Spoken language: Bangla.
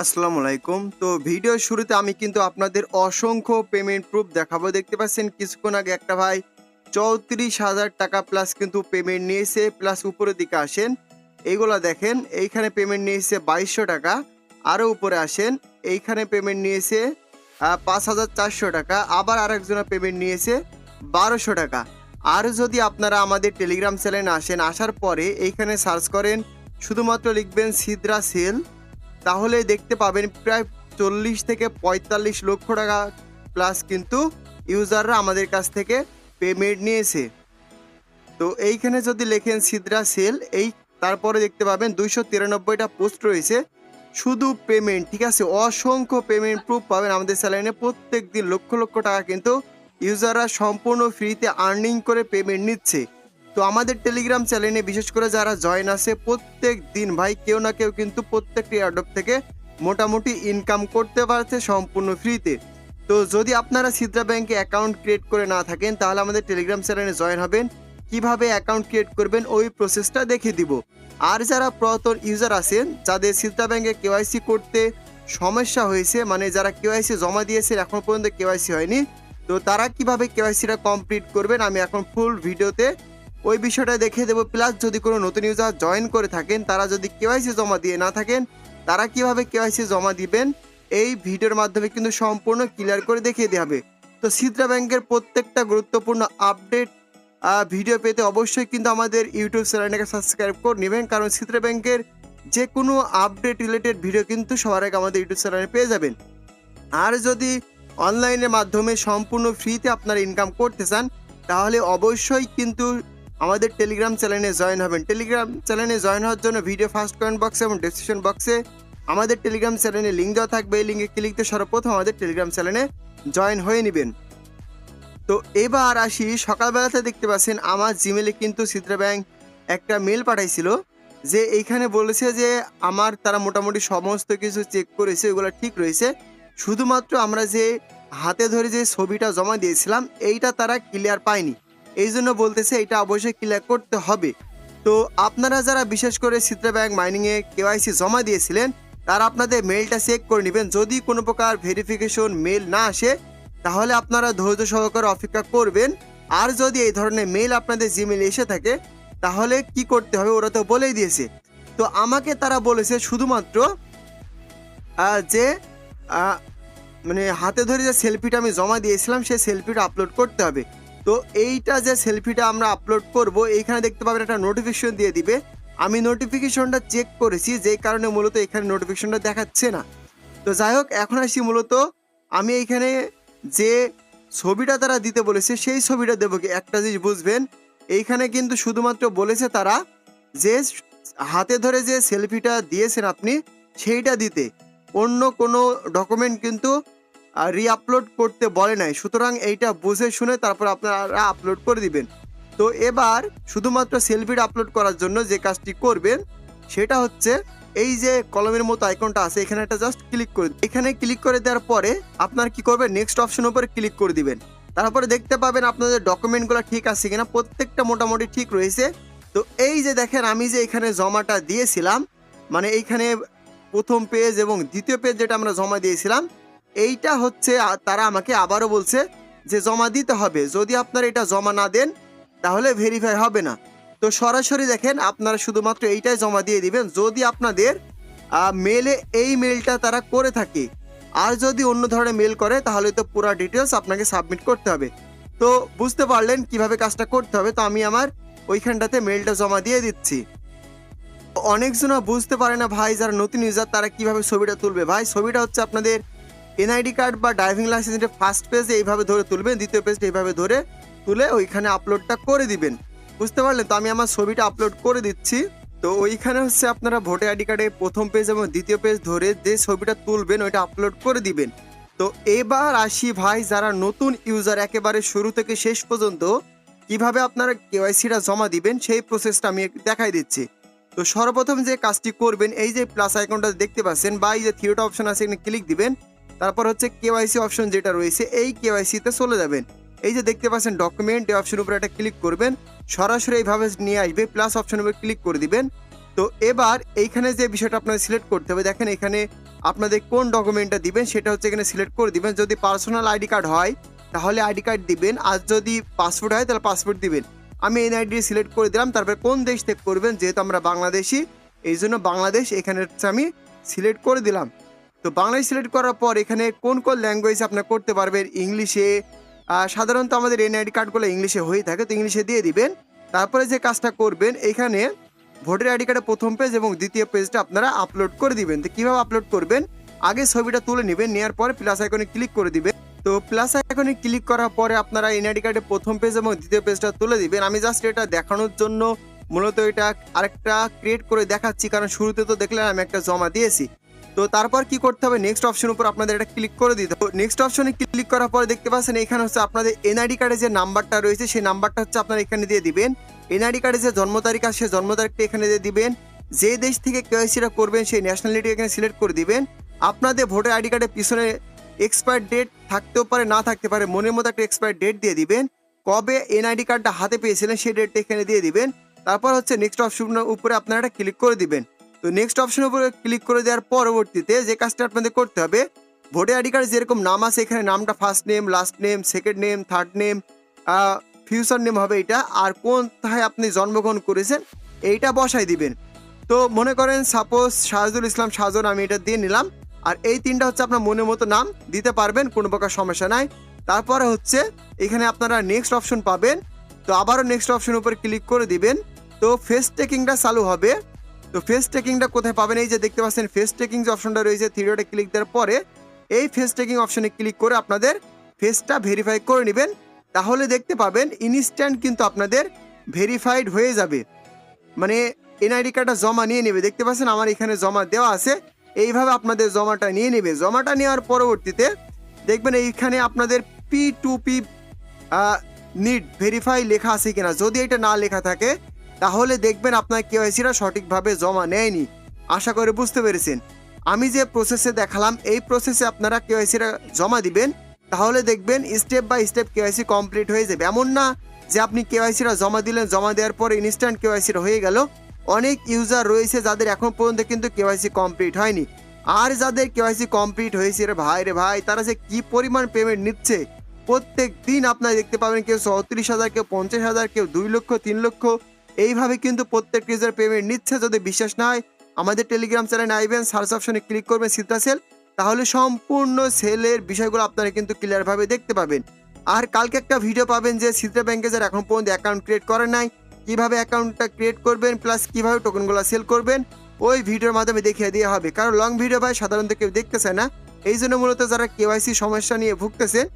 আসসালামু আলাইকুম। তো ভিডিওর শুরুতে আমি কিন্তু আপনাদের অসংখ্য পেমেন্ট প্রুফ দেখাবো। দেখতে পাচ্ছেন কিছুক্ষণ আগে একটা ভাই চৌত্রিশ হাজার টাকা প্লাস কিন্তু পেমেন্ট নিয়েছে প্লাস উপরের দিকে আসেন। এইগুলা দেখেন, এইখানে পেমেন্ট নিয়েছে বাইশশো টাকা আরও উপরে আসেন, এইখানে পেমেন্ট নিয়েছে পাঁচ হাজার চারশো টাকা, আবার আরেকজনের পেমেন্ট নিয়েছে বারোশো টাকা। আর যদি আপনারা আমাদের টেলিগ্রাম চ্যানেলে আসেন, আসার পরে এইখানে সার্চ করেন, শুধুমাত্র লিখবেন সিদ্রা সেল তাহলে দেখতে পাবেন প্রায় চল্লিশ থেকে পঁয়তাল্লিশ লক্ষ টাকা প্লাস কিন্তু ইউজাররা আমাদের কাছ থেকে পেমেন্ট নিয়েছে। তো এইখানে যদি লেখেন সিদ্রা সেল এই তারপরে দেখতে পাবেন দুইশো তিরানব্বইটা পোস্ট রয়েছে। শুধু পেমেন্ট ঠিক আছে? অসংখ্য পেমেন্ট প্রুফ পাবেন আমাদের স্যালাইনে প্রত্যেক দিন লক্ষ লক্ষ টাকা কিন্তু ইউজাররা সম্পূর্ণ ফ্রিতে আর্নিং করে পেমেন্ট নিচ্ছে। তো আমাদের টেলিগ্রাম চ্যানেলে বিশেষ করে যারা জয়েন আছে, প্রত্যেক দিন ভাই কেউ না কেউ কিন্তু প্রত্যেকটি অ্যাডপ থেকে মোটামুটি ইনকাম করতে পারছে সম্পূর্ণ ফ্রিতে তো যদি আপনারা সিদ্রা ব্যাংকে অ্যাকাউন্ট ক্রিয়েট করে না থাকেন, তাহলে আমাদের টেলিগ্রাম চ্যানেলে জয়েন হবেন। কীভাবে অ্যাকাউন্ট ক্রিয়েট করবেন, ওই প্রসেসটা দেখিয়ে দিব। আর যারা পুরাতন ইউজার আছেন, যাদের সিদ্রা ব্যাংকে কেওয়াইসি করতে সমস্যা হয়েছে মানে যারা কেওয়াইসি জমা দিয়েছে এখন পর্যন্ত কেওয়াইসি হয়নি, তো তারা কীভাবে কেওয়াইসিটা কমপ্লিট করবেন, আমি এখন ফুল ভিডিওতে ওই বিষয়টা দেখিয়ে দেবো। প্লাস যদি কোনো নতুন ইউজার জয়েন করে থাকেন, তারা যদি কেওয়াইসি জমা দিয়ে না থাকেন, তারা কীভাবে কেওয়াইসি জমা দিবেন? এই ভিডিওর মাধ্যমে কিন্তু সম্পূর্ণ ক্লিয়ার করে দেখিয়ে দেওয়া হবে। তো সিদ্রা ব্যাংকের প্রত্যেকটা গুরুত্বপূর্ণ আপডেট ভিডিও পেতে অবশ্যই কিন্তু আমাদের ইউটিউব চ্যানেলটাকে সাবস্ক্রাইব করে নেবেন। কারণ সিদ্রা ব্যাংকের যে কোনো আপডেট রিলেটেড ভিডিও কিন্তু সবার আগে আমাদের ইউটিউব চ্যানেলে পেয়ে যাবেন। আর যদি অনলাইনের মাধ্যমে সম্পূর্ণ ফ্রিতে আপনারা ইনকাম করতে চান, তাহলে অবশ্যই কিন্তু আমাদের টেলিগ্রাম চ্যানেলে জয়েন হবেন। টেলিগ্রাম চ্যানেলে জয়েন হওয়ার জন্য ভিডিও ফার্স্ট কমেন্ট বক্সে এবং ডেসক্রিপশন বক্সে আমাদের টেলিগ্রাম চ্যানেলে লিঙ্ক দেওয়া থাকবে। এই লিঙ্কে ক্লিক দিয়ে সর্বপ্রথম আমাদের টেলিগ্রাম চ্যানেলে জয়েন হয়ে নেবেন। তো এবার আসি, সকালবেলাতে দেখতে পাচ্ছেন আমার জিমেলে কিন্তু সিদ্রা ব্যাংক একটা মেল পাঠাইছিল, যে এইখানে বলেছে যে আমার তারা মোটামুটি সমস্ত কিছু চেক করেছে, ওগুলো ঠিক রয়েছে। শুধুমাত্র আমরা যে হাতে ধরে যে ছবিটা জমা দিয়েছিলাম, এইটা তারা ক্লিয়ার পায়নি। এই জন্য বলতেছে এটা অবশ্যই ক্লিয়ার করতে হবে। তো আপনারা যারা বিশেষ করে সিত্রা ব্যাংক মাইনিংয়ে কেওয়াইসি জমা দিয়েছিলেন, তারা আপনাদের মেলটা চেক করে নেবেন। যদি কোনো প্রকার ভেরিফিকেশন মেল না আসে, তাহলে আপনারা ধৈর্য সহকারে অপেক্ষা করবেন। আর যদি এই ধরনের মেল আপনাদের জিমেল এসে থাকে, তাহলে কি করতে হবে ওরা তো বলেই দিয়েছে। তো আমাকে তারা বলেছে শুধুমাত্র যে মানে হাতে ধরে যে সেলফিটা আমি জমা দিয়েছিলাম সেই সেলফিটা আপলোড করতে হবে। তো এইটা যে সেলফিটা আমরা আপলোড করব, এইখানে দেখতে পাবেন একটা নোটিফিকেশন দিয়ে দিবে। আমি নোটিফিকেশনটা চেক করেছি, যেই কারণে মূলত এখানে নোটিফিকেশনটা দেখাচ্ছে না। তো যাই হোক, এখন আসি মূলত, আমি এইখানে যে ছবিটা তারা দিতে বলেছে, সেই ছবিটা দেবো কি? একটা জিনিস বুঝবেন, এইখানে কিন্তু শুধুমাত্র বলেছে তারা যে হাতে ধরে যে সেলফিটা দিয়েছেন আপনি, সেইটা দিতে। অন্য কোনো ডকুমেন্ট কিন্তু রিআপলোড করতে বলে নাই। সুতরাং এইটা বুঝে শুনে তারপর আপনারা আপলোড করে দিবেন। তো এবার শুধুমাত্র সেলফিটা আপলোড করার জন্য যে কাজটি করবেন, সেটা হচ্ছে এই যে কলমের মতো আইকনটা আছে, এখানে একটা জাস্ট ক্লিক করে এখানে ক্লিক করে দেওয়ার পরে আপনার কি করবে নেক্সট অপশন উপরে ক্লিক করে দিবেন। তারপরে দেখতে পাবেন আপনাদের ডকুমেন্টগুলো ঠিক আছে কিনা, প্রত্যেকটা মোটামুটি ঠিক রয়েছে। তো এই যে দেখেন, আমি যে এখানে জমাটা দিয়েছিলাম মানে এইখানে প্রথম পেজ এবং দ্বিতীয় পেজ যেটা আমরা জমা দিয়েছিলাম এইটা হচ্ছে তারা আমাকে আবারও বলছে যে জমা দিতে হবে। যদি আপনারা এটা জমা না দেন, তাহলে ভেরিফাই হবে না। তো সরাসরি দেখেন, আপনারা শুধুমাত্র এইটাই জমা দিয়ে দিবেন। যদি আপনাদের মেলে এই মেলটা তারা করে থাকে, আর যদি অন্য ধরনের মেল করে, তাহলে তো পুরো ডিটেলস আপনাকে সাবমিট করতে হবে। তো বুঝতে পারলেন কীভাবে কাজটা করতে হবে? তো আমি আমার ওইখানটাতে মেলটা জমা দিয়ে দিচ্ছি। অনেকজনা বুঝতে পারে না ভাই, যারা নতুন ইউজার তারা কীভাবে ছবিটা তুলবে? ভাই, ছবিটা হচ্ছে আপনাদের এনআইডি কার্ড বা ড্রাইভিং লাইসেন্সের ফার্স্ট পেজ এইভাবে ধরে তুলবেন, দ্বিতীয় পেজটা এইভাবে ধরে তুলে ওইখানে আপলোডটা করে দিবেন। বুঝতে পারলেন? তো আমি আমার ছবিটা আপলোড করে দিচ্ছি। তো ওইখানে হচ্ছে আপনারা ভোটার আইডি কার্ডে প্রথম পেজ এবং দ্বিতীয় পেজ ধরে যে ছবিটা তুলবেন, ওইটা আপলোড করে দিবেন। তো এবার আসি ভাই, যারা নতুন ইউজার একেবারে শুরু থেকে শেষ পর্যন্ত, কীভাবে আপনারা কেওয়াইসিটা জমা দিবেন, সেই প্রসেসটা আমি দেখাই দিচ্ছি। তো সর্বপ্রথম যে কাজটি করবেন, এই যে প্লাস আইকনটা দেখতে পাচ্ছেন বা এই যে থিয়েটা অপশন আছে, এখানে ক্লিক দিবেন। তারপর হচ্ছে কেওয়াইসি অপশন যেটা রয়েছে, এই কেওয়াইসিতে চলে যাবেন। এই যে দেখতে পাচ্ছেন ডকুমেন্ট এই অপশন উপরে একটা ক্লিক করবেন। সরাসরি এইভাবে নিয়ে আসবে প্লাস অপশন উপরে ক্লিক করে দিবেন। তো এবার এইখানে যে বিষয়টা আপনাকে সিলেক্ট করতে হবে, দেখেন এখানে আপনাদের কোন ডকুমেন্টটা দিবেন, সেটা হচ্ছে এখানে সিলেক্ট করে দিবেন। যদি পার্সোনাল আইডি কার্ড হয়, তাহলে আইডি কার্ড দিবেন। আর যদি পাসপোর্ট হয়, তাহলে পাসপোর্ট দিবেন। আমি এনআইডি সিলেক্ট করে দিলাম, তারপর কোন দেশ থেকে করবেন? যেহেতু আমরা বাংলাদেশি, এই জন্য বাংলাদেশ এখানে হচ্ছে আমি সিলেক্ট করে দিলাম। তো বাংলায় সিলেক্ট করার পর এখানে কোন কোন ল্যাঙ্গুয়েজ আপনার করতে পারবেন? ইংলিশে সাধারণত আমাদের এনআইডি কার্ডগুলো ইংলিশে হয়ে থাকে, তো ইংলিশে দিয়ে দিবেন। তারপরে যে কাজটা করবেন, এখানে ভোটার আইডি কার্ডের প্রথম পেজ এবং দ্বিতীয় পেজটা আপনারা আপলোড করে দিবেন। তো কীভাবে আপলোড করবেন? আগে ছবিটা তুলে নেবেন, নেওয়ার পর প্লাস আইকনে ক্লিক করে দিবেন। তো প্লাস আইকনে ক্লিক করার পরে আপনারা এনআইডি কার্ডের প্রথম পেজ এবং দ্বিতীয় পেজটা তুলে দিবেন। আমি জাস্ট এটা দেখানোর জন্য মূলত এটা আরেকটা ক্রিয়েট করে দেখাচ্ছি, কারণ শুরুতে তো দেখলেন আমি একটা জমা দিয়েছি। তো তারপর কি করতে হবে? নেক্সট অপশন উপর আপনাদের এটা ক্লিক করে দিতে হবে। নেক্সট অপশনে ক্লিক করার পরে দেখতে পাচ্ছেন এখানে হচ্ছে আপনাদের এনআইডি কার্ডে যে নাম্বারটা রয়েছে, সেই নাম্বারটা হচ্ছে আপনারা এখানে দিয়ে দিবেন। এনআইডি কার্ডে যে জন্ম তারিখ আছে সেই জন্ম তারিখটা এখানে দিয়ে দিবেন। যে দেশ থেকে কেওয়াইসিটা করবেন, সেই ন্যাশনালিটি এখানে সিলেক্ট করে দিবেন। আপনাদের ভোটার আইডি কার্ডের পিছনে এক্সপায়ার ডেট থাকতেও পারে, না থাকতে পারে, মনের মতো একটা এক্সপায়ার ডেট দিয়ে দিবেন। কবে এনআইডি কার্ডটা হাতে পেয়েছিলেন, সেই ডেটটা এখানে দিয়ে দিবেন। তারপর হচ্ছে নেক্সট অপশনের উপরে আপনারা ক্লিক করে দিবেন। তো নেক্সট অপশনের উপরে ক্লিক করে দেওয়ার পরবর্তীতে যে কাজটা আপনাদের করতে হবে ভোটার আইডি কার্ড যেরকম নাম আছে, এখানে নামটা first name last name second name third name future name হবে এটা, আর কোথায় আপনি জন্মগ্রহণ করেছেন এইটা বসাই দিবেন। তো মনে করেন সাপোজ শাহজুল ইসলাম শাহজন আমি এটা দিয়ে নিলাম, আর এই তিনটা হচ্ছে আপনার মনের মতো নাম, দিতে পারবেন, কোনো প্রকার সমস্যা নাই। তারপরে হচ্ছে এখানে আপনারা নেক্সট অপশন পাবেন, তো আবারও নেক্সট অপশন উপরে ক্লিক করে দিবেন, তো ফেস টেকিংটা চালু হবে। তো ফেস টেকিংটা কোথায় পাবেন? এই যে দেখতে পাচ্ছেন ফেস টেকিং যে অপশনটা রয়েছে থ্রিডটে ক্লিক দেওয়ার পরে এই ফেস টেকিং অপশনে ক্লিক করে আপনাদের ফেসটা ভেরিফাই করে নেবেন। তাহলে দেখতে পাবেন ইনস্ট্যান্ট কিন্তু আপনাদের ভেরিফাইড হয়ে যাবে। মানে এনআইডি কার্ডটা জমা নিয়ে নেবে। দেখতে পাচ্ছেন, আমার এখানে জমা দেওয়া আছে। এইভাবে আপনাদের জমাটা নিয়ে নেবে। জমাটা নেওয়ার পরবর্তীতে দেখবেন, এইখানে আপনাদের P to P need verify লেখা আছে কিনা। যদি এটা না লেখা থাকে তাহলে দেখবেন আপনার কেওয়াইসিরা সঠিকভাবে জমা নেয়নি। আশা করে বুঝতে পেরেছেন। আমি যে প্রসেসে দেখালাম, এই প্রসেসে আপনারা কেওয়াইসিরা জমা দিবেন, তাহলে দেখবেন step by step KYC complete হয়ে যাবে। এমন না যে আপনি কেওয়াইসিটা জমা দিলেন, জমা দেওয়ার পরে ইনস্ট্যান্ট কেওয়াইসিটা হয়ে গেল। অনেক ইউজার রয়েছে যাদের এখন পর্যন্ত কিন্তু কেওয়াইসি কমপ্লিট হয়নি। আর যাদের কেওয়াইসি কমপ্লিট হয়েছে রে ভাই রে ভাই, তারা যে কি পরিমাণ পেমেন্ট নিচ্ছে? প্রত্যেক দিন আপনারা দেখতে পাবেন কেউ চৌত্রিশ হাজার, কেউ পঞ্চাশ হাজার, কেউ দুই লক্ষ, তিন লক্ষ এইভাবে কিন্তু প্রত্যেক ইউজার পেমেন্ট নিচ্ছে। যদি বিশ্বাস না হয়, আমাদের টেলিগ্রাম চ্যানেলে আইবেন সার্চ অপশনে ক্লিক করবেন সিত্রা সেল তাহলে সম্পূর্ণ সেলের বিষয়গুলো আপনারা কিন্তু ক্লিয়ারভাবে দেখতে পাবেন। আর কালকে একটা ভিডিও পাবেন যে সিত্রা ব্যাংকে যারা এখন পর্যন্ত অ্যাকাউন্ট ক্রিয়েট করে নাই, কীভাবে অ্যাকাউন্টটা ক্রিয়েট করবেন প্লাস কীভাবে টোকেনগুলো সেল করবেন, ওই ভিডিওর মাধ্যমে দেখিয়ে দেওয়া হবে। কারণ লং ভিডিও ভাই সাধারণত কেউ দেখতে চায় না। এই জন্য মূলত যারা কেওয়াইসি সমস্যা নিয়ে ভুগতেছে